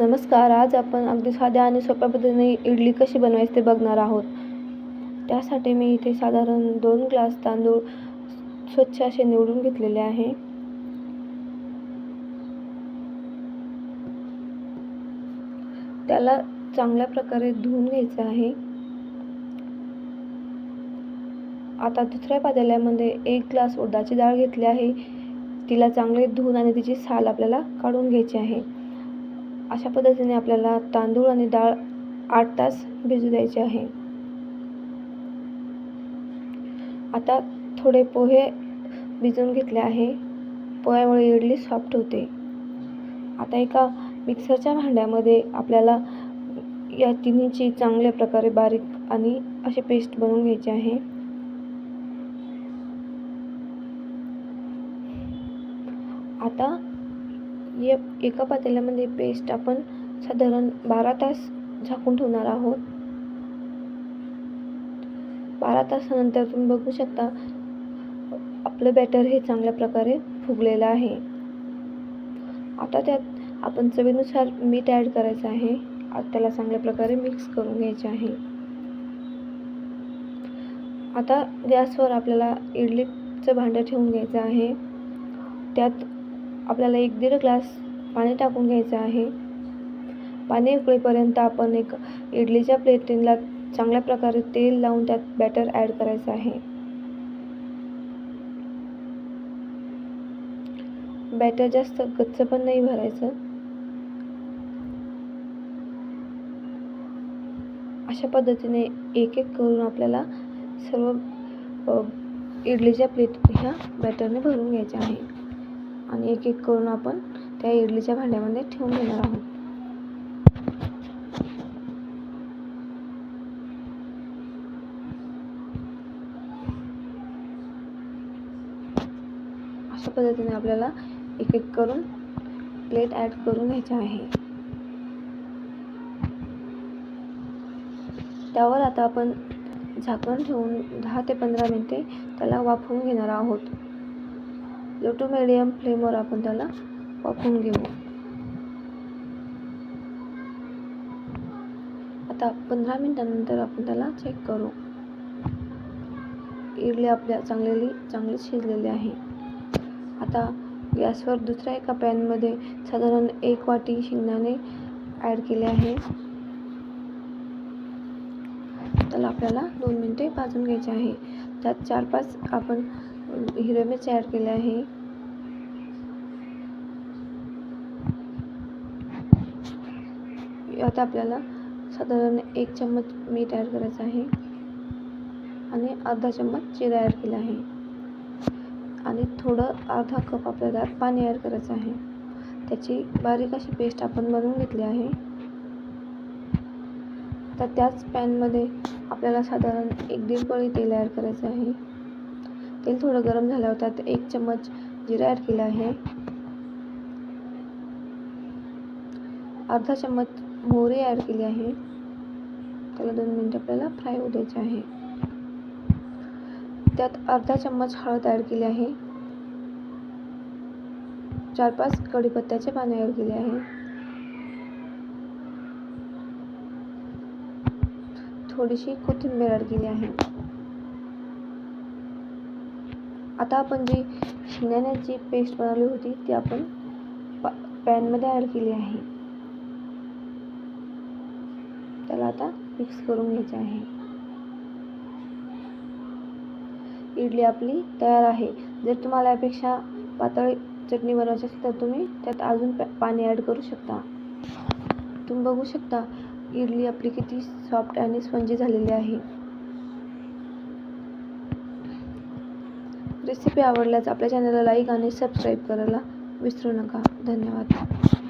नमस्कार आज आपण अगदी साध्या आणि सोप्या पद्धतीने इडली कशी बनवायची ते बघणार आहोत. त्यासाठी मी इथे साधारण दोन ग्लास तांदूळ स्वच्छ असे निवडून घेतलेले आहे. त्याला चांगल्या प्रकारे धुवून घ्यायचं आहे. आता दुसऱ्या पातेल्यामध्ये एक ग्लास उडदाची डाळ घेतली आहे. तिला चांगले धुवून आणि तिची साल आपल्याला काढून घ्यायची आहे. अशा पद्धतीने आपल्याला तांदूळ आणि डाळ आठ तास भिजू द्यायचे आहे. आता थोडे पोहे भिजवून घेतले आहे. पोह्यामुळे इडली सॉफ्ट होते. आता एका मिक्सरच्या भांड्यामध्ये आपल्याला या तिन्हीची चांगल्या प्रकारे बारीक आणि असे पेस्ट बनवून घ्यायचे आहे. आता ये एका पातेल्यामध्ये पेस्ट आपण साधारण बारा तास झाकून ठेवणार आहोत. बारा तासानंतर तुम्ही बघू शकता आपलं बॅटर हे चांगल्या प्रकारे फुगलेलं आहे. आता त्यात आपण चवीनुसार मीठ ॲड करायचं आहे. त्याला चांगल्या प्रकारे मिक्स करून घ्यायचे आहे. आता गॅसवर आपल्याला इडलीचं भांडं ठेवून घ्यायचं आहे. त्यात आपल्याला एक दीड ग्लास पाणी टाकून घ्यायचं आहे. पाणी उकळेपर्यंत आपण एक इडलीच्या प्लेटीला चांगल्या प्रकारे तेल लावून त्यात बॅटर ॲड करायचं आहे. बॅटर जास्त गच्च पण नाही भरायचं. अशा पद्धतीने एक एक करून आपल्याला सर्व इडलीच्या प्लेट ह्या बॅटरने भरून घ्यायच्या आहे आणि एक एक करून आपण त्या इडलीच्या भांड्यामध्ये ठेवून घेणार आहोत. अशा पद्धतीने आपल्याला एक एक करून प्लेट ॲड करून घ्यायचे आहे. त्यावर आता आपण झाकण ठेवून दहा ते पंधरा मिनटे त्याला वाफवून घेणार आहोत. लो टू मिडियम फ्लेमवर आपण त्याला वाफवून घेऊ. आता पंधरा मिनटानंतर आपण त्याला चेक करू. इडली आपल्या चांगलेली चांगली शिजलेली आहे. आता गॅसवर दुसऱ्या एका पॅनमध्ये साधारण एक वाटी शेंगदाणे ॲड केले आहे. त्याला आपल्याला दोन मिनटे भाजून घ्यायचे आहे. त्यात चार पाच आपण हिरवे मिरची ॲड केले आहे. आता आपल्याला साधारण एक चम्मच मीठ ॲड करायचं आहे. आणि अर्धा चम्मच जिरा ॲड केला आहे. आणि थोडं अर्धा कप आपल्याला पाणी ॲड करायचं आहे. त्याची बारीक अशी पेस्ट आपण बनवून घेतली आहे. तर त्याच पॅनमध्ये आपल्याला साधारण एक दीड पळी तेल ॲड करायचं आहे. तेल थोडं गरम झाल्यावर त्यात एक चम्मच जिरा ॲड केला आहे. अर्धा चम्मच मोहरी ॲड केली आहे. त्याला दोन मिनटं आपल्याला फ्राय होऊ द्यायचे आहे. त्यात अर्धा चम्मच हळद ॲड केली आहे. चार पाच कढीपत्त्याचे पाने ॲड केले आहे. थोडीशी कोथिंबीर ॲड केली आहे. आता आपण जी शेंगदाण्याची पेस्ट बनवली होती ती आपण पॅनमध्ये ॲड केली आहे. त्याला आता मिक्स करून घ्यायचे आहे. इडली आपली तयार आहे. जर तुम्हाला यापेक्षा पातळ चटणी बनवायची असेल तर तुम्ही त्यात अजून पाणी ॲड करू शकता. तुम्ही बघू शकता इडली आपली किती सॉफ्ट आणि स्पंजी झालेली आहे. रेसिपी आवडल्यास आपल्या चॅनलला लाईक आणि सबस्क्राईब करायला विसरू नका. धन्यवाद.